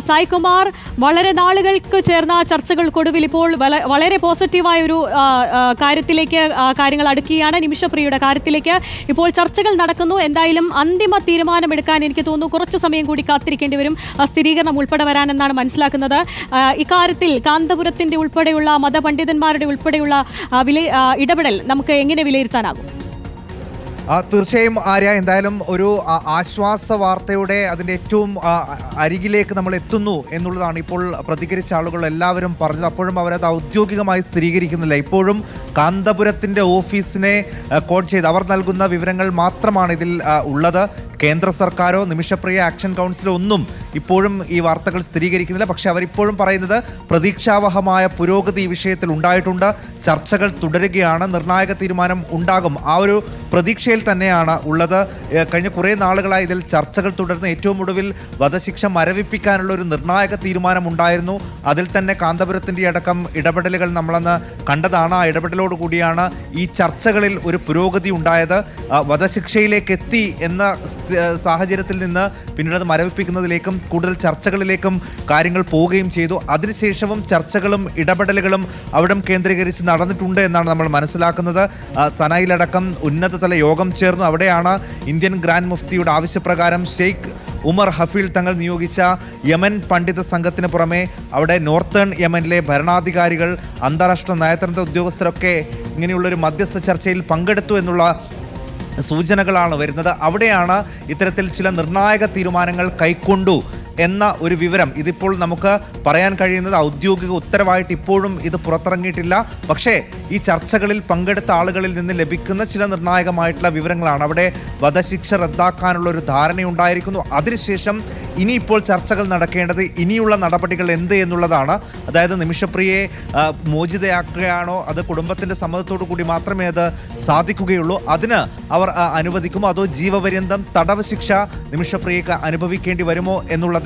സായ്കുമാർ വളരെ നാളുകൾക്ക് ചേർന്ന ചർച്ചകൾക്കൊടുവിൽ ഇപ്പോൾ വളരെ പോസിറ്റീവായ ഒരു കാര്യത്തിലേക്ക് കാര്യങ്ങൾ അടുക്കുകയാണ്. നിമിഷപ്രിയയുടെ കാര്യത്തിലേക്ക് ഇപ്പോൾ ചർച്ചകൾ നടക്കുന്നു. എന്തായാലും അന്തിമ തീരുമാനമെടുക്കാൻ എനിക്ക് തോന്നുന്നു കുറച്ച് സമയം കൂടി കാത്തിരിക്കേണ്ടി വരും. സ്ഥിരീകരണം ഉൾപ്പെടെ വരാനെന്നാണ് മനസ്സിലാക്കുന്നത്. ഇക്കാര്യത്തിൽ കാന്തപുരത്തിന്റെ ഉൾപ്പെടെയുള്ള മതപണ്ഡിതന്മാരുടെ ഉൾപ്പെടെയുള്ള വില ഇടപെടൽ നമുക്ക് എങ്ങനെ വിലയിരുത്താനാകും? തീർച്ചയായും ആര്യ എന്തായാലും ഒരു ആശ്വാസ വാർത്തയുടെ അതിന്റെ ഏറ്റവും അരികിലേക്ക് നമ്മൾ എത്തുന്നു എന്നുള്ളതാണ് ഇപ്പോൾ പ്രതികരിച്ച ആളുകൾ എല്ലാവരും പറഞ്ഞത്. അപ്പോഴും അവരത് ഔദ്യോഗികമായി സ്ഥിരീകരിക്കുന്നില്ല. ഇപ്പോഴും കാന്തപുരത്തിന്റെ ഓഫീസിനെ കോഡ് ചെയ്ത് അവർ നൽകുന്ന വിവരങ്ങൾ മാത്രമാണ് ഇതിൽ ഉള്ളത്. കേന്ദ്ര സർക്കാരോ നിമിഷപ്രിയ ആക്ഷൻ കൗൺസിലോ ഒന്നും ഇപ്പോഴും ഈ വാർത്തകൾ സ്ഥിരീകരിക്കുന്നില്ല. പക്ഷെ അവരിപ്പോഴും പറയുന്നത് പ്രതീക്ഷാവഹമായ പുരോഗതി ഈ വിഷയത്തിൽ ഉണ്ടായിട്ടുണ്ട്. ചർച്ചകൾ തുടരുകയാണ്. നിർണായക തീരുമാനം ഉണ്ടാകും. ആ ഒരു പ്രതീക്ഷയിൽ തന്നെയാണ് ഉള്ളത്. കഴിഞ്ഞ കുറേ നാളുകളായി ഇതിൽ ചർച്ചകൾ തുടർന്ന് ഏറ്റവും ഒടുവിൽ വധശിക്ഷ മരവിപ്പിക്കാനുള്ള ഒരു നിർണായക തീരുമാനം ഉണ്ടായിരുന്നു. അതിൽ തന്നെ കാന്തപുരത്തിന്റെ അടക്കം ഇടപെടലുകൾ നമ്മളന്ന് കണ്ടതാണ്. ആ ഇടപെടലോട് കൂടിയാണ് ഈ ചർച്ചകളിൽ ഒരു പുരോഗതി ഉണ്ടായത്. വധശിക്ഷയിലേക്ക് എത്തി എന്ന സാഹചര്യത്തിൽ നിന്ന് പിന്നീട് അത് മരവിപ്പിക്കുന്നതിലേക്കും കൂടുതൽ ചർച്ചകളിലേക്കും കാര്യങ്ങൾ പോവുകയും ചെയ്തു. അതിനുശേഷവും ചർച്ചകളും ഇടപെടലുകളും അവിടം കേന്ദ്രീകരിച്ച് നടന്നിട്ടുണ്ട് എന്നാണ് നമ്മൾ മനസ്സിലാക്കുന്നത്. സനായിലടക്കം ഉന്നതതല യോഗം ചേർന്നു. അവിടെയാണ് ഇന്ത്യൻ ഗ്രാൻഡ് മുഫ്തിയുടെ ആവശ്യപ്രകാരം ഷെയ്ഖ് ഉമർ ഹഫീൽ തങ്ങൾ നിയോഗിച്ച യമൻ പണ്ഡിത സംഘത്തിന് പുറമെ അവിടെ നോർത്തേൺ യമനിലെ ഭരണാധികാരികൾ അന്താരാഷ്ട്ര നയതന്ത്ര ഉദ്യോഗസ്ഥരൊക്കെ ഇങ്ങനെയുള്ളൊരു മധ്യസ്ഥ ചർച്ചയിൽ പങ്കെടുത്തു എന്നുള്ള സൂചനകളാണ് വരുന്നത്. അവിടെയാണ് ഇത്തരത്തിൽ ചില നിർണായക തീരുമാനങ്ങൾ കൈക്കൊണ്ടു. എന്ന ഒരു വിവരം. ഇതിപ്പോൾ നമുക്ക് പറയാൻ കഴിയുന്നത് ഔദ്യോഗിക ഉത്തരവായിട്ട് ഇപ്പോഴും ഇത് പുറത്തിറങ്ങിയിട്ടില്ല. പക്ഷേ ഈ ചർച്ചകളിൽ പങ്കെടുത്ത ആളുകളിൽ നിന്ന് ലഭിക്കുന്ന ചില നിർണായകമായിട്ടുള്ള വിവരങ്ങളാണ്. അവിടെ വധശിക്ഷ റദ്ദാക്കാനുള്ള ഒരു ധാരണയുണ്ടായിരിക്കുന്നു അതിനുശേഷം ഇനിയിപ്പോൾ ചർച്ചകൾ നടക്കേണ്ടത് ഇനിയുള്ള നടപടികൾ എന്ത് എന്നുള്ളതാണ്. അതായത് നിമിഷപ്രിയയെ മോചിതയാക്കുകയാണോ? അത് കുടുംബത്തിന്റെ സമ്മതത്തോടു കൂടി മാത്രമേ അത് സാധിക്കുകയുള്ളൂ. അതിന് അവർ അനുവദിക്കുമോ? അതോ ജീവപര്യന്തം തടവ് ശിക്ഷ നിമിഷപ്രിയക്ക് അനുഭവിക്കേണ്ടി വരുമോ എന്നുള്ളതിലാണ്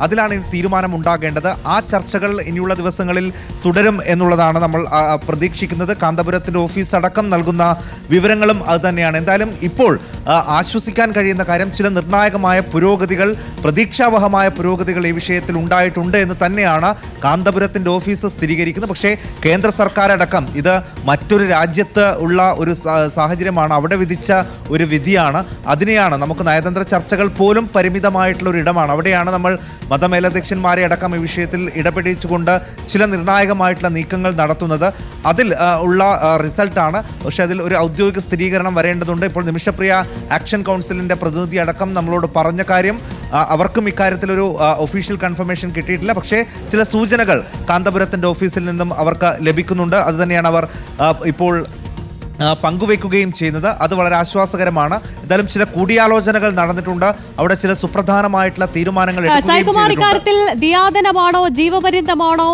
അതിലാണ് ഇനി തീരുമാനം ഉണ്ടാകേണ്ടത് ആ ചർച്ചകൾ ഇനിയുള്ള ദിവസങ്ങളിൽ തുടരും എന്നുള്ളതാണ് നമ്മൾ പ്രതീക്ഷിക്കുന്നത്. കാന്തപുരത്തിന്റെ ഓഫീസ് അടക്കം നൽകുന്ന വിവരങ്ങളും അത് തന്നെയാണ്. എന്തായാലും ഇപ്പോൾ ആശ്വസിക്കാൻ കഴിയുന്ന കാര്യം ചില നിർണായകമായ പുരോഗതികൾ പ്രതീക്ഷാവഹമായ പുരോഗതികൾ ഈ വിഷയത്തിൽ ഉണ്ടായിട്ടുണ്ട് എന്ന് തന്നെയാണ് കാന്തപുരത്തിന്റെ ഓഫീസ് സ്ഥിരീകരിക്കുന്നത്. പക്ഷേ കേന്ദ്ര സർക്കാരടക്കം ഇത് മറ്റൊരു രാജ്യത്ത് ഉള്ള ഒരു സാഹചര്യമാണ്. അവിടെ വിധിച്ച ഒരു വിധിയാണ്. അതിനെയാണ് നമുക്ക് നയതന്ത്ര ചർച്ചകൾ പോലും പരിമിതമായിട്ടുള്ള ഒരു ഇടമാണ്. അവിടെയാണ് നമ്മൾ മതമേലധ്യക്ഷന്മാരെ അടക്കം ഈ വിഷയത്തിൽ ഇടപെടിച്ചുകൊണ്ട് ചില നിർണായകമായിട്ടുള്ള നീക്കങ്ങൾ നടത്തുന്നത്. അതിൽ ഉള്ള റിസൾട്ടാണ്. പക്ഷേ അതിൽ ഒരു ഔദ്യോഗിക സ്ഥിരീകരണം വരേണ്ടതുണ്ട്. ഇപ്പോൾ നിമിഷപ്രിയ ആക്ഷൻ കൗൺസിലിന്റെ പ്രതിനിധി അടക്കം നമ്മളോട് പറഞ്ഞ കാര്യം അവർക്കും ഇക്കാര്യത്തിൽ ഒരു ഒഫീഷ്യൽ കൺഫർമേഷൻ കിട്ടിയിട്ടില്ല. പക്ഷേ ചില സൂചനകൾ കാന്തപുരത്തിന്റെ ഓഫീസിൽ നിന്നും അവർക്ക് ലഭിക്കുന്നുണ്ട്. അതുതന്നെയാണ് അവർ ഇപ്പോൾ പങ്കുവെക്കുകയും ചെയ്യുന്നത്. അത് വളരെ ആശ്വാസകരമാണ്. എന്തായാലും ചില കൂടിയാലോചനകൾ നടന്നിട്ടുണ്ട്. അവിടെ ചില സുപ്രധാനമായിട്ടുള്ള തീരുമാനങ്ങൾ സായികുമാർ ഇക്കാര്യത്തിൽ ദിയാദനമാണോ ജീവപര്യന്തമാണോ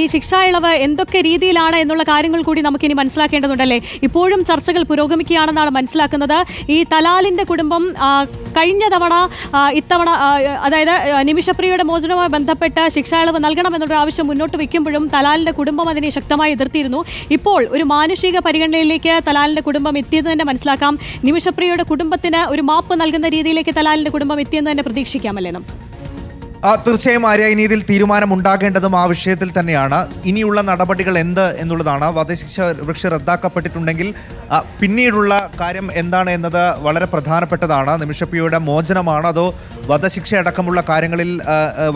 ഈ ശിക്ഷാ ഇളവ് എന്തൊക്കെ രീതിയിലാണ് എന്നുള്ള കാര്യങ്ങൾ കൂടി നമുക്ക് ഇനി മനസ്സിലാക്കേണ്ടതുണ്ടല്ലേ? ഇപ്പോഴും ചർച്ചകൾ പുരോഗമിക്കുകയാണെന്നാണ് മനസ്സിലാക്കുന്നത്. ഈ തലാലിന്റെ കുടുംബം കഴിഞ്ഞ തവണ ഇത്തവണ അതായത് നിമിഷപ്രിയയുടെ മോചനവുമായി ബന്ധപ്പെട്ട് ശിക്ഷാ ഇളവ് നൽകണമെന്നൊരു ആവശ്യം മുന്നോട്ട് വയ്ക്കുമ്പോഴും തലാലിന്റെ കുടുംബം അതിനെ ശക്തമായി എതിർത്തിരുന്നു ഇപ്പോൾ ഒരു മാനുഷിക പരിഗണനയിലേക്ക് തലാലിന്റെ കുടുംബം എത്തിയെന്ന് തന്നെ മനസ്സിലാക്കാം. നിമിഷപ്രിയയുടെ കുടുംബത്തിന് ഒരു മാപ്പ് നൽകുന്ന രീതിയിലേക്ക് തലാലിന്റെ കുടുംബം എത്തിയെന്ന് തന്നെ പ്രതീക്ഷിക്കാമല്ലേ നമുക്ക് തീർച്ചയായും ആര്യ ഇനി ഇതിൽ തീരുമാനം ഉണ്ടാകേണ്ടതും ആ വിഷയത്തിൽ തന്നെയാണ്. ഇനിയുള്ള നടപടികൾ എന്ത് എന്നുള്ളതാണ് വധശിക്ഷ വൃക്ഷ റദ്ദാക്കപ്പെട്ടിട്ടുണ്ടെങ്കിൽ പിന്നീടുള്ള കാര്യം എന്താണ് എന്നത് വളരെ പ്രധാനപ്പെട്ടതാണ്. നിമിഷപ്പിയുടെ മോചനമാണ്. അതോ വധശിക്ഷ അടക്കമുള്ള കാര്യങ്ങളിൽ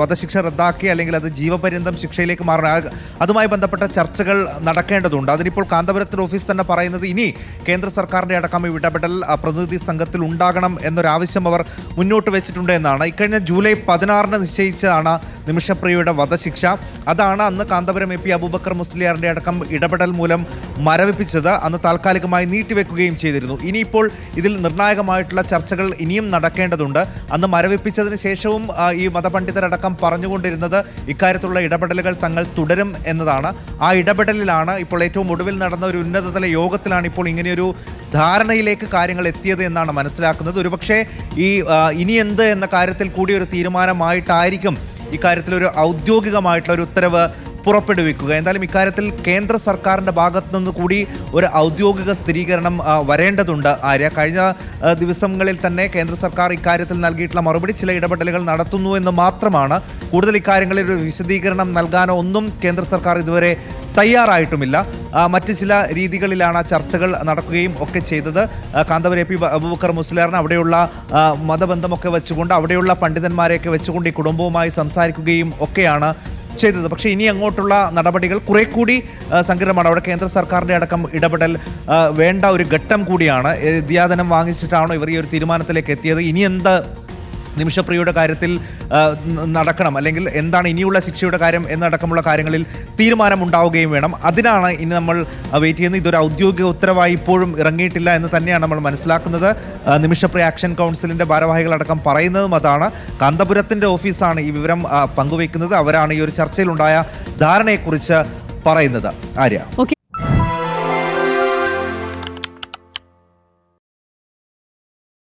വധശിക്ഷ റദ്ദാക്കി അല്ലെങ്കിൽ അത് ജീവപര്യന്തം ശിക്ഷയിലേക്ക് മാറണം. അതുമായി ബന്ധപ്പെട്ട ചർച്ചകൾ നടക്കേണ്ടതുണ്ട്. അതിനിപ്പോൾ കാന്തപുരത്തിൽ ഓഫീസ് തന്നെ പറയുന്നത് ഇനി കേന്ദ്ര സർക്കാരിന്റെ അടക്കം ഇടപെടൽ പ്രതിനിധി സംഘത്തിൽ ഉണ്ടാകണം എന്നൊരാവശ്യം അവർ മുന്നോട്ട് വെച്ചിട്ടുണ്ട് എന്നാണ്. ഇക്കഴിഞ്ഞ ജൂലൈ പതിനാറിന് നിശ്ചയിച്ചതാണ് നിമിഷപ്രിയയുടെ വധശിക്ഷ. അതാണ് അന്ന് കാന്തപുരം എ പി അബൂബക്കർ മുസ്ലിയാറിന്റെ അടക്കം ഇടപെടൽ മൂലം മരവിപ്പിച്ചത്. അന്ന് താൽക്കാലികമായി നീട്ടിവെക്കുകയും ചെയ്തിരുന്നു. ഇനിയിപ്പോൾ ഇതിൽ നിർണായകമായിട്ടുള്ള ചർച്ചകൾ ഇനിയും നടക്കേണ്ടതുണ്ട്. അന്ന് മരവിപ്പിച്ചതിന് ശേഷവും ഈ മതപണ്ഡിതരടക്കം പറഞ്ഞുകൊണ്ടിരുന്നത് ഇക്കാര്യത്തിലുള്ള ഇടപെടലുകൾ തങ്ങൾ തുടരും എന്നതാണ്. ആ ഇടപെടലിലാണ് ഇപ്പോൾ ഏറ്റവും ഒടുവിൽ നടന്ന ഒരു ഉന്നതതല യോഗത്തിലാണ് ഇപ്പോൾ ഇങ്ങനെയൊരു ധാരണയിലേക്ക് കാര്യങ്ങൾ എത്തിയത് എന്നാണ് മനസ്സിലാക്കുന്നത്. ഒരുപക്ഷെ ഈ ഇനി എന്ത് എന്ന കാര്യത്തിൽ കൂടി ഒരു തീരുമാനമായിട്ടായിരിക്കും ഇക്കാര്യത്തിൽ ഒരു ഔദ്യോഗികമായിട്ടുള്ള ഒരു ഉത്തരവ് പുറപ്പെടുവിക്കുക. എന്തായാലും ഇക്കാര്യത്തിൽ കേന്ദ്ര സർക്കാരിന്റെ ഭാഗത്തു നിന്ന് കൂടി ഒരു ഔദ്യോഗിക സ്ഥിരീകരണം വരേണ്ടതുണ്ട് ആര്യ. കഴിഞ്ഞ ദിവസങ്ങളിൽ തന്നെ കേന്ദ്ര സർക്കാർ ഇക്കാര്യത്തിൽ നൽകിയിട്ടുള്ള മറുപടി ചില ഇടപെടലുകൾ നടത്തുന്നു എന്ന് മാത്രമാണ്. കൂടുതൽ ഇക്കാര്യങ്ങളിൽ ഒരു വിശദീകരണം നൽകാനോ ഒന്നും കേന്ദ്ര സർക്കാർ ഇതുവരെ തയ്യാറായിട്ടുമില്ല. മറ്റ് ചില രീതികളിലാണ് ചർച്ചകൾ നടക്കുകയും ഒക്കെ ചെയ്തത്. കാന്തപുര എ പി അബൂബക്കർ മുസ്ലിയാറിന് അവിടെയുള്ള മതബന്ധമൊക്കെ വെച്ചുകൊണ്ട് അവിടെയുള്ള പണ്ഡിതന്മാരെയൊക്കെ വെച്ചുകൊണ്ട് ഈ കുടുംബവുമായി സംസാരിക്കുകയും ഒക്കെയാണ് ചെയ്തത്. പക്ഷേ ഇനി അങ്ങോട്ടുള്ള നടപടികൾ കുറെ കൂടി സങ്കീർണമാണ്. അവിടെ കേന്ദ്ര സർക്കാരിന്റെ അടക്കം ഇടപെടൽ വേണ്ട ഒരു ഘട്ടം കൂടിയാണ്. ഏ, വിദ്യാധനം വാങ്ങിച്ചിട്ടാണോ ഇവർ ഈ ഒരു തീരുമാനത്തിലേക്ക് എത്തിയത്? ഇനി എന്ത് നിമിഷപ്രിയയുടെ കാര്യത്തിൽ നടക്കണം. അല്ലെങ്കിൽ എന്താണ് ഇനിയുള്ള ശിക്ഷയുടെ കാര്യം എന്നടക്കമുള്ള കാര്യങ്ങളിൽ തീരുമാനമുണ്ടാവുകയും വേണം. അതിനാണ് ഇനി നമ്മൾ വെയിറ്റ് ചെയ്യുന്നത്. ഇതൊരു ഔദ്യോഗിക ഉത്തരവായി ഇപ്പോഴും ഇറങ്ങിയിട്ടില്ല എന്ന് തന്നെയാണ് നമ്മൾ മനസ്സിലാക്കുന്നത്. നിമിഷപ്രിയ ആക്ഷൻ കൗൺസിലിന്റെ ഭാരവാഹികളടക്കം പറയുന്നതും അതാണ്. കാന്തപുരത്തിന്റെ ഓഫീസാണ് ഈ വിവരം പങ്കുവയ്ക്കുന്നത്. അവരാണ് ഈ ഒരു ചർച്ചയിലുണ്ടായ ധാരണയെക്കുറിച്ച് പറയുന്നത്. ആര്യ. ഓക്കെ